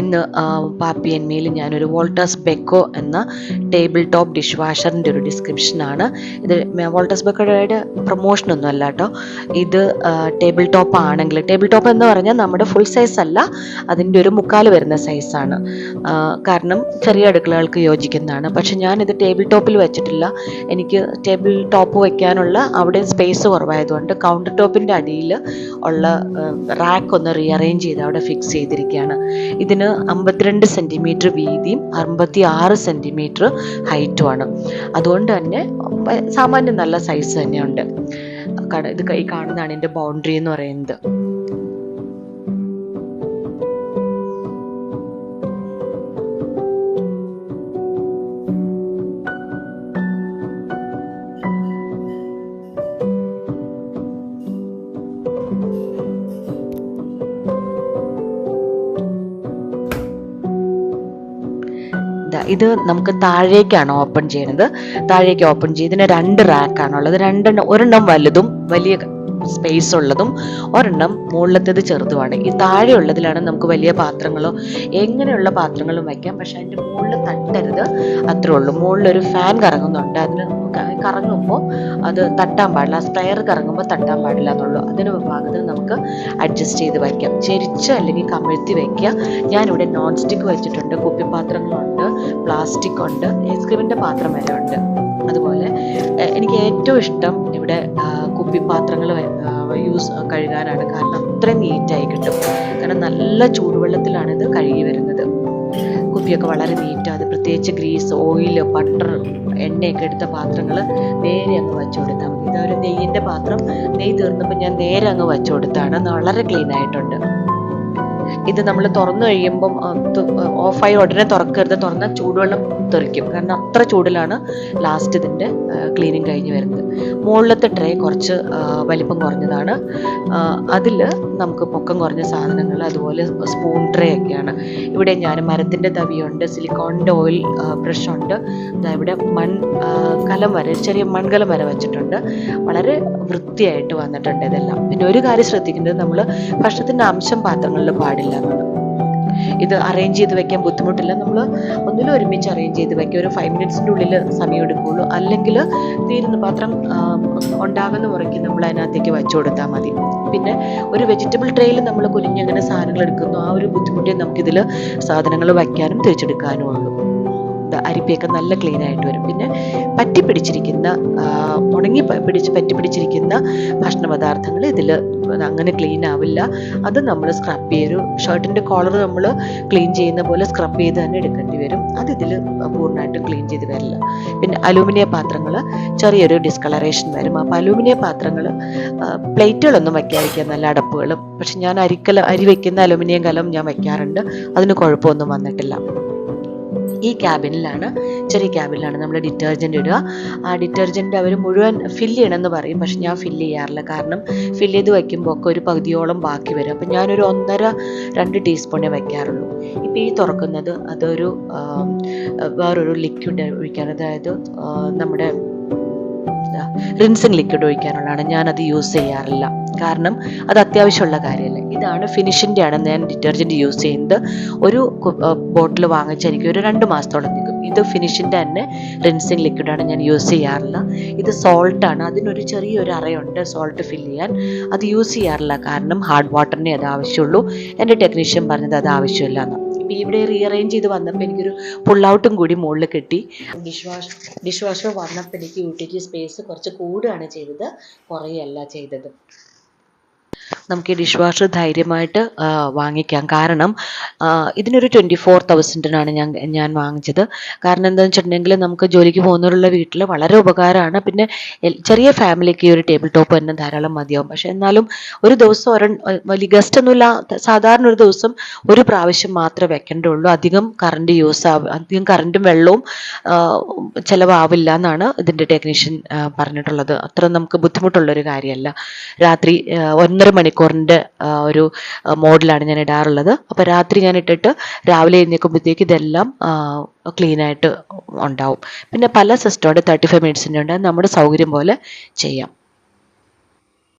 ഇന്ന് പാപ്പിയന്മയിൽ ഞാനൊരു വോൾട്ടേഴ്സ് ബെക്കോ എന്ന ടേബിൾ ടോപ്പ് ഡിഷ് വാഷറിന്റെ ഒരു ഡിസ്ക്രിപ്ഷനാണ്. ഇത് വോൾട്ടേഴ്സ് ബെക്കോയുടെ പ്രൊമോഷനൊന്നും അല്ല കേട്ടോ. ഇത് ടേബിൾ ടോപ്പ് ആണെങ്കിൽ ടേബിൾ ടോപ്പ് എന്ന് പറഞ്ഞാൽ നമ്മുടെ ഫുൾ സൈസ് അല്ല അതിന്റെ ഒരു മുക്കാൽ വരുന്ന സൈസാണ് കാരണം ചെറിയ അടുക്കളകൾക്ക് യോജിക്കുന്നതാണ്. പക്ഷെ ഞാനിത് ടേബിൾ ടോപ്പിൽ വെച്ചിട്ടില്ല. എനിക്ക് ടേബിൾ ടോപ്പ് വയ്ക്കാനുള്ള അവിടെ സ്പേസ് കുറവായതുകൊണ്ട് കൗണ്ടർ ടോപ്പിന്റെ അടിയിൽ ഉള്ള റാക്ക് ഒന്ന് റീഅറേഞ്ച് ചെയ്ത് അവിടെ ഫിക്സ് ചെയ്തിരിക്കുകയാണ്. ഇതിന് അമ്പത്തിരണ്ട് സെന്റിമീറ്റർ വീതിയും അമ്പത്തി ആറ് സെന്റിമീറ്റർ ഹൈറ്റുമാണ് അതുകൊണ്ട് തന്നെ സാമാന്യം നല്ല സൈസ് തന്നെയുണ്ട്. ഇത് ഈ കാണുന്നതാണ് എന്റെ ബൗണ്ടറി എന്ന് പറയുന്നത്. ദാ ഇത് നമുക്ക് താഴേക്കാണ് ഓപ്പൺ ചെയ്യുന്നത് താഴേക്ക് ഓപ്പൺ ചെയ്ത് ഇതിന് രണ്ട് റാക്കാണുള്ളത് രണ്ടെണ്ണം ഒരെണ്ണം വലുതും വലിയ സ്പേസ് ഉള്ളതും ഒരെണ്ണം മുകളിലത്തേത് ചെറുതുമാണ്. ഈ താഴെയുള്ളതിലാണ് നമുക്ക് വലിയ പാത്രങ്ങളോ എങ്ങനെയുള്ള പാത്രങ്ങളും വയ്ക്കാം പക്ഷെ അതിന്റെ മുകളിൽ തട്ടരുത്. അത്രേ ഉള്ളൂ. മുകളിലൊരു ഫാൻ കറങ്ങുന്നുണ്ട് അതിന് നമുക്ക് കറങ്ങുമ്പോൾ അത് തട്ടാൻ പാടില്ല. സ്പ്രെയർ കറങ്ങുമ്പോൾ തട്ടാൻ പാടില്ല എന്നുള്ളൂ. അതിന് ഭാഗത്ത് നമുക്ക് അഡ്ജസ്റ്റ് ചെയ്ത് വയ്ക്കാം ചെരിച്ച് അല്ലെങ്കിൽ കമിഴ്ത്തി വയ്ക്കുക. ഞാനിവിടെ നോൺ സ്റ്റിക്ക് വെച്ചിട്ടുണ്ട്. കുപ്പിപ്പാത്രങ്ങളുണ്ട് പ്ലാസ്റ്റിക് ഉണ്ട് ഐസ്ക്രീമിന്റെ പാത്രം വരെ ഉണ്ട്. അതുപോലെ എനിക്ക് ഏറ്റവും ഇഷ്ടം ഇവിടെ കുപ്പിപ്പാത്രങ്ങൾ യൂസ് കഴുകാനാണ്. കാരണം അത്രയും നീറ്റായി കിട്ടും. കാരണം നല്ല ചൂടുവെള്ളത്തിലാണ് ഇത് കഴുകി വരുന്നത്. കുപ്പിയൊക്കെ വളരെ നീറ്റാ അത് പ്രത്യേകിച്ച് ഗ്രീസ് ഓയിൽ ബട്ടർ എണ്ണയൊക്കെ എടുത്ത പാത്രങ്ങൾ നേരെ അങ്ങ് വെച്ചു കൊടുത്താൽ മതി. ഇതൊരു നെയ്യിന്റെ പാത്രം. നെയ്യ് തീർന്നപ്പോൾ ഞാൻ നേരെ അങ്ങ് വെച്ചു കൊടുത്താണ്. വളരെ ക്ലീൻ ആയിട്ടുണ്ട്. ഇത് നമ്മൾ തുറന്നു കഴിയുമ്പം ഓഫായി ഉടനെ തുറക്കരുത്. തുറന്ന ചൂടുവെള്ളം തെറിക്കും. കാരണം അത്ര ചൂടിലാണ് ലാസ്റ്റ് ഇതിന്റെ ക്ലീനിങ് കഴിഞ്ഞ് വരുന്നത്. മുകളിലത്തെ ട്രേ കുറച്ച് വലിപ്പം കുറഞ്ഞതാണ്. അതിൽ നമുക്ക് പൊക്കം കുറഞ്ഞ സാധനങ്ങൾ അതുപോലെ സ്പൂൺ ട്രേ ഒക്കെയാണ്. ഇവിടെ ഞാൻ മരത്തിന്റെ തവിയുണ്ട് സിലിക്കോണിന്റെ ഓയിൽ ബ്രഷ് ഉണ്ട്. ദാ ഇവിടെ മൺ കലം വരെ ചെറിയ മൺകലം വരെ വെച്ചിട്ടുണ്ട്. വളരെ വൃത്തിയായിട്ട് വന്നിട്ടുണ്ട് ഇതെല്ലാം. പിന്നെ ഒരു കാര്യം ശ്രദ്ധിക്കേണ്ടത് നമ്മൾ ഭക്ഷണത്തിന്റെ അംശം പാത്രങ്ങളിൽ പാടില്ല എന്നാണ് ഇത് അറേഞ്ച് ചെയ്ത് വെക്കാൻ ബുദ്ധിമുട്ടില്ല. നമ്മൾ ഒന്നിലും ഒരുമിച്ച് അറേഞ്ച് ചെയ്ത് വെക്കുക ഒരു ഫൈവ് മിനിറ്റ്സിന്റെ ഉള്ളിൽ സമയം എടുക്കുകയുള്ളൂ അല്ലെങ്കിൽ തീരുന്ന പാത്രം ഉണ്ടാകുന്ന മുറയ്ക്ക് നമ്മൾ അതിനകത്തേക്ക് വെച്ചു കൊടുത്താൽ മതി. പിന്നെ ഒരു വെജിറ്റബിൾ ട്രേയിൽ നമ്മൾ കുനിഞ്ഞങ്ങനെ സാധനങ്ങൾ എടുക്കുന്നു. ആ ഒരു ബുദ്ധിമുട്ടേ നമുക്കിതിൽ സാധനങ്ങൾ വയ്ക്കാനും തിരിച്ചെടുക്കാനും ഉള്ളൂ. അരിപ്പയൊക്കെ നല്ല ക്ലീൻ ആയിട്ട് വരും. പിന്നെ പറ്റി പിടിച്ചിരിക്കുന്ന ഉണങ്ങി പിടിച്ച് പറ്റി പിടിച്ചിരിക്കുന്ന ഭക്ഷണ പദാർത്ഥങ്ങൾ ഇതിൽ അങ്ങനെ ക്ലീൻ ആവില്ല. അത് നമ്മൾ സ്ക്രബ് ചെയ്യൊരു ഷർട്ടിന്റെ കോളർ നമ്മൾ ക്ലീൻ ചെയ്യുന്ന പോലെ സ്ക്രബ് ചെയ്ത് തന്നെ എടുക്കേണ്ടി വരും. അത് ഇതിൽ പൂർണമായിട്ടും ക്ലീൻ ചെയ്ത് വരില്ല. പിന്നെ അലൂമിനിയ പാത്രങ്ങൾ ചെറിയൊരു ഡിസ്കളറേഷൻ വരും. അപ്പോൾ അലൂമിനിയ പാത്രങ്ങൾ പ്ലേറ്റുകളൊന്നും വയ്ക്കാതിരിക്കുക നല്ല അടപ്പുകളും. പക്ഷെ ഞാൻ അരിക്കല അരി വയ്ക്കുന്ന അലൂമിനിയം കലം ഞാൻ വയ്ക്കാറുണ്ട്. അതിന് കുഴപ്പമൊന്നും വന്നിട്ടില്ല. ഈ ക്യാബിനിലാണ് ചെറിയ ക്യാബിനിലാണ് നമ്മൾ ഡിറ്റർജന്റ് ഇടുക. ആ ഡിറ്റർജന്റ് അവർ മുഴുവൻ ഫില്ല് ചെയ്യണമെന്ന് പറയും. പക്ഷെ ഞാൻ ഫില്ല് ചെയ്യാറില്ല. കാരണം ഫില്ല് ചെയ്ത് വയ്ക്കുമ്പോൾ ഒക്കെ ഒരു പകുതിയോളം ബാക്കി വരും. അപ്പം ഞാനൊരു ഒന്നര രണ്ട് ടീസ്പൂണേ വയ്ക്കാറുള്ളൂ. ഇപ്പം ഈ തുറക്കുന്നത് അതൊരു വേറൊരു ലിക്വിഡ് ഒഴിക്കാൻ അതായത് നമ്മുടെ റിൻസിങ് ലിക്വിഡ് ഒഴിക്കാനുള്ളതാണ്. ഞാനത് യൂസ് ചെയ്യാറില്ല. കാരണം അത് അത്യാവശ്യമുള്ള കാര്യമല്ല. ഇതാണ് ഫിനിഷിന്റെ ആണ് ഞാൻ ഡിറ്റർജന്റ് യൂസ് ചെയ്യുന്നത്. ഒരു ബോട്ടിൽ വാങ്ങിച്ച എനിക്ക് ഒരു രണ്ട് മാസത്തോളം നിൽക്കും. ഇത് ഫിനിഷിന്റെ തന്നെ റിൻസിങ് ലിക്വിഡാണ് ഞാൻ യൂസ് ചെയ്യാറില്ല. ഇത് സോൾട്ടാണ് അതിനൊരു ചെറിയൊരു അറയുണ്ട് സോൾട്ട് ഫിൽ ചെയ്യാൻ. അത് യൂസ് ചെയ്യാറില്ല. കാരണം ഹാർഡ് വാട്ടറിനെ അത് ആവശ്യമുള്ളൂ. എന്റെ ടെക്നീഷ്യൻ പറഞ്ഞത് അത് ആവശ്യമില്ല എന്ന് ഇപ്പം ഇവിടെ റീഅറേഞ്ച് ചെയ്ത് വന്നപ്പോൾ എനിക്കൊരു പുൾ ഔട്ടും കൂടി മുകളിൽ കിട്ടി. ഡിഷ് വാഷ് ഡിഷ് വാഷർ വന്നപ്പോൾ എനിക്ക് യൂട്ടിലിറ്റി സ്പേസ് കുറച്ച് കൂടുകയാണ് ചെയ്തത്. കുറയല്ല ചെയ്തത്. നമുക്ക് ഈ ഡിഷ് വാഷർ ധൈര്യമായിട്ട് വാങ്ങിക്കാം. കാരണം ഇതിനൊരു ട്വന്റി ഫോർ തൗസൻഡിനാണ് ഞാൻ ഞാൻ വാങ്ങിച്ചത്. കാരണം എന്താണെന്ന് വെച്ചിട്ടുണ്ടെങ്കിൽ നമുക്ക് ജോലിക്ക് പോകുന്നവരുള്ള വീട്ടിൽ വളരെ ഉപകാരമാണ്. പിന്നെ ചെറിയ ഫാമിലിക്ക് ഈ ഒരു ടേബിൾ ടോപ്പ് തന്നെ ധാരാളം മതിയാവും. പക്ഷെ എന്നാലും ഒരു ദിവസം ഒരെ വലിയ ഗസ്റ്റ് ഒന്നുമില്ല സാധാരണ ഒരു ദിവസം ഒരു പ്രാവശ്യം മാത്രമേ വെക്കേണ്ടുള്ളൂ അധികം കറണ്ട് യൂസ് ആവും അധികം കറണ്ടും വെള്ളവും ചിലവാവില്ല എന്നാണ് ഇതിന്റെ ടെക്നീഷ്യൻ പറഞ്ഞിട്ടുള്ളത്. അത്ര നമുക്ക് ബുദ്ധിമുട്ടുള്ള ഒരു കാര്യമല്ല രാത്രി ഒന്നര ഒന്നര മണിക്കൂറിന്റെ ഒരു മോഡിലാണ് ഞാൻ ഇടാറുള്ളത്. അപ്പോൾ രാത്രി ഞാൻ ഇട്ടിട്ട് രാവിലെ എഴുന്നേൽക്കുമ്പോഴത്തേക്ക് ഇതെല്ലാം ക്ലീനായിട്ട് ഉണ്ടാവും. പിന്നെ പല സിസ്റ്റമുണ്ട് തേർട്ടി ഫൈവ് മിനിറ്റ്സിന്റെ ഉണ്ട്. നമ്മുടെ സൗകര്യം പോലെ ചെയ്യാം.